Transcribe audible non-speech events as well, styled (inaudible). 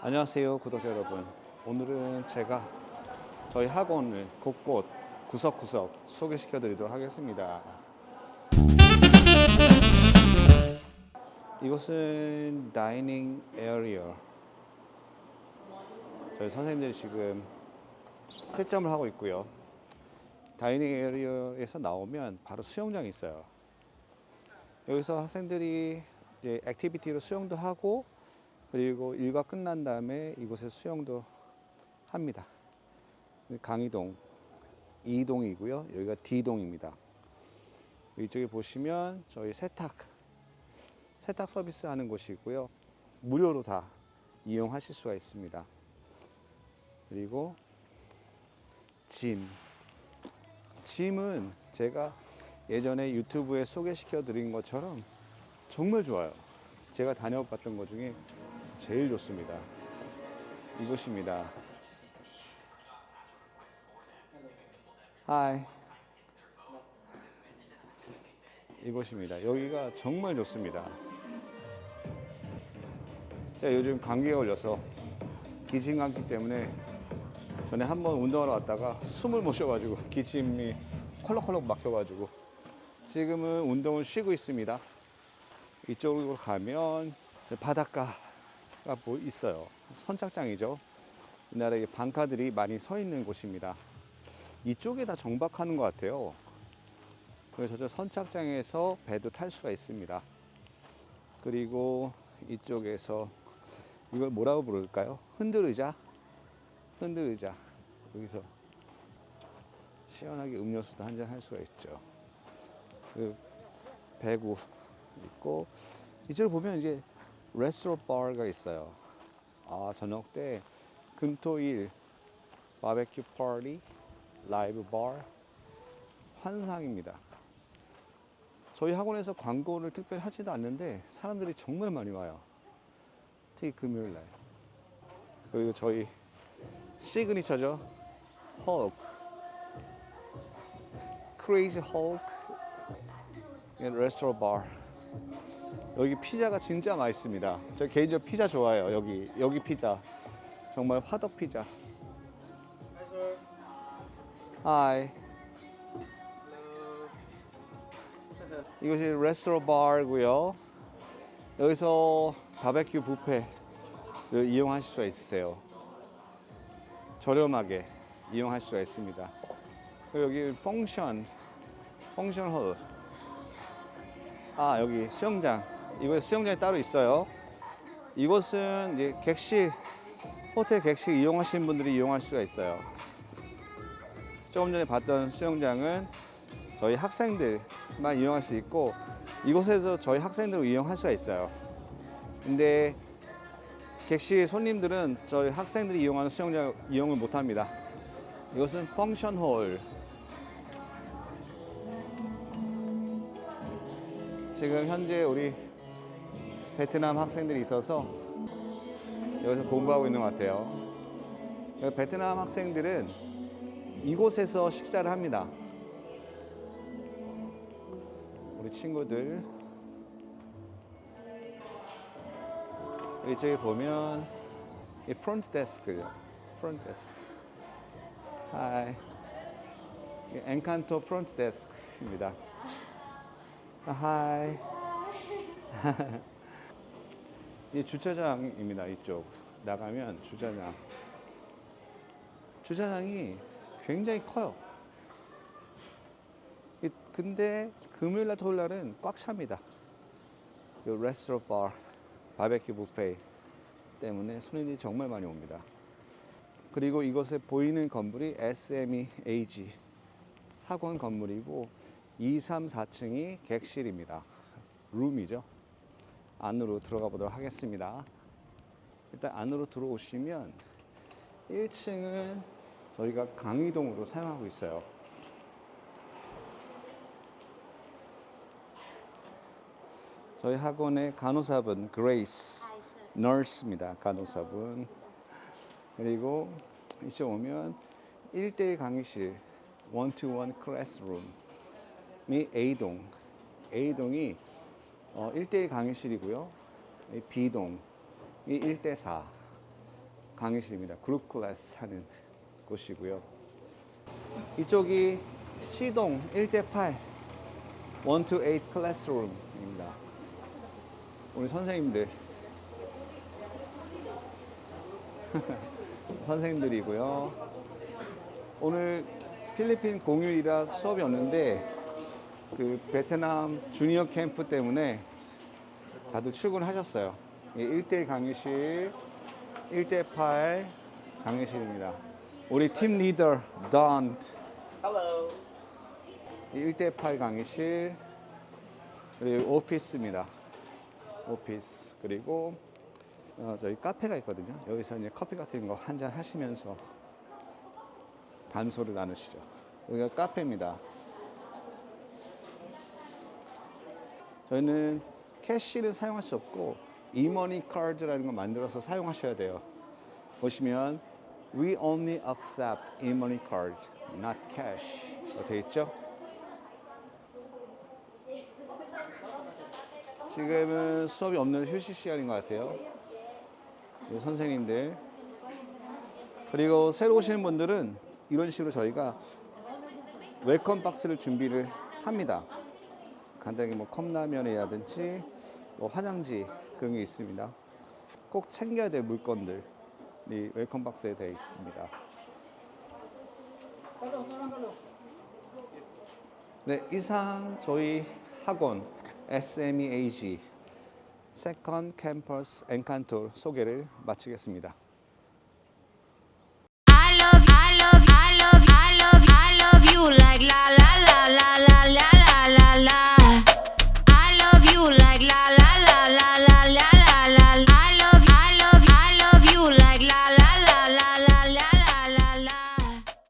안녕하세요 구독자 여러분. 오늘은 제가 저희 학원을 곳곳 구석구석 소개시켜 드리도록 하겠습니다. 이곳은 다이닝 에어리어 저희 선생님들이 지금 채점을 하고 있고요. 다이닝 에어리어에서 나오면 바로 수영장이 있어요. 여기서 학생들이 이제 액티비티로 수영도 하고 그리고 일과 끝난 다음에 이곳에 수영도 합니다. 강의동 E동이고요. 여기가 D동입니다. 이쪽에 보시면 저희 세탁 세탁 서비스 하는 곳이고요. 무료로 다 이용하실 수가 있습니다. 그리고 짐 짐은 제가 예전에 유튜브에 소개시켜 드린 것처럼 정말 좋아요. 제가 다녀봤던 것 중에 제일 좋습니다. 이곳입니다. 하이. 이곳입니다. 여기가 정말 좋습니다. 제가 요즘 감기에 걸려서 기침 감기 때문에 전에 한 번 운동하러 왔다가 숨을 못 쉬어가지고 (laughs) 기침이 콜록콜록 막혀가지고 지금은 운동을 쉬고 있습니다. 이쪽으로 가면 저 바닷가 가뭐 있어요. 선착장이죠. 우리나라에 방카들이 많이 서 있는 곳입니다. 이쪽에 다 정박하는 것 같아요. 그래서 저 선착장에서 배도 탈 수가 있습니다. 그리고 이쪽에서 이걸 뭐라고 부를까요? 흔들의자? 흔들의자. 여기서 시원하게 음료수도 한 잔 할 수가 있죠. 그 배구 있고 이쪽을 보면 이제 레스토랑 바가 있어요. 아 저녁 때 금토일 바베큐 파티 라이브 바 환상입니다. 저희 학원에서 광고를 특별히 하지도 않는데 사람들이 정말 많이 와요. 특히 금요일 날. 그리고 저희 시그니처죠. 헐크. 크레이지 헐크. 레스토랑 바. 여기 피자가 진짜 맛있습니다. 저 개인적으로 피자 좋아해요. 여기 여기 피자 정말 화덕 피자. 하이. 이것이 레스토랑 바고요. 여기서 바베큐 뷔페 이용하실 수가 있으세요. 저렴하게 이용할 수가 있습니다. 여기 펑션 펑션 홀. 아 여기 수영장 이곳에 수영장이 따로 있어요. 이곳은 객실 호텔 객실 이용하시는 분들이 이용할 수가 있어요. 조금 전에 봤던 수영장은 저희 학생들만 이용할 수 있고 이곳에서 저희 학생들 이용할 수가 있어요. 근데 객실 손님들은 저희 학생들이 이용하는 수영장 이용을 못 합니다. 이것은 펑션 홀. 지금 현재 우리 베트남 학생들이 있어서 여기서 공부하고 있는 것 같아요. 베트남 학생들은 이곳에서 식사를 합니다. 우리 친구들 이쪽에 보면 이 프론트 데스크요. 프론트 데스크. 하이. 이 엔칸토 프론트 데스크입니다. 아, 하이. (laughs) 이 주차장입니다. 이쪽 나가면 주차장. 주차장이 굉장히 커요. 이- 근데 금요일날 토요일날은 꽉 찹니다. 그 레스토랑 바, 바베큐 뷔페 때문에 손님들이 정말 많이 옵니다. 그리고 이곳에 보이는 건물이 SMEAG 학원 건물이고 2, 3, 4층이 객실입니다. 룸이죠. 안으로 들어가 보도록 하겠습니다. 일단 안으로 들어오시면 1층은 저희가 강의동으로 사용하고 있어요. 저희 학원의 간호사분 그레이스 널스입니다. 간호사분. 그리고 이쪽 오면 1대1 강의실 원투원 클래스룸 이 A동, A동이 어, 1대1 강의실이고요. 이 B동, 이 1대4. 강의실입니다. 그룹 클래스 하는 곳이고요. 이쪽이 C동 1대8 1 to 8 클래스룸입니다. 우리 선생님들 (laughs) 선생님들이고요. 오늘 필리핀 공휴일이라 수업이 없는데 그 베트남 주니어 캠프 때문에 다들 출근하셨어요. 1대1 강의실, 1대8 강의실입니다. 우리 팀 리더 던 Hello. 1대8 강의실 그리고 오피스입니다. 오피스 그리고 어, 저희 카페가 있거든요. 여기서 이제 커피 같은 거 한 잔 하시면서 담소를 나누시죠. 여기가 카페입니다. 저희는 캐시를 사용할 수 없고 이머니 카드라는 걸 만들어서 사용하셔야 돼요. 보시면 we only accept e-money card, not cash. 되어 있죠? 지금은 수업이 없는 휴식 시간인 것 같아요. 선생님들 그리고 새로 오시는 분들은 이런 식으로 저희가 웰컴 박스를 준비를 합니다. 간단히 뭐 컵라면이라든지 뭐 화장지 그런 게 있습니다. 꼭 챙겨야 될 물건들이 웰컴 박스에 되어 있습니다. 네, 이상 저희 학원 SMEAG 세컨 캠퍼스 엔칸토 소개를 마치겠습니다. I love, I love, I love, I love, I love you like la.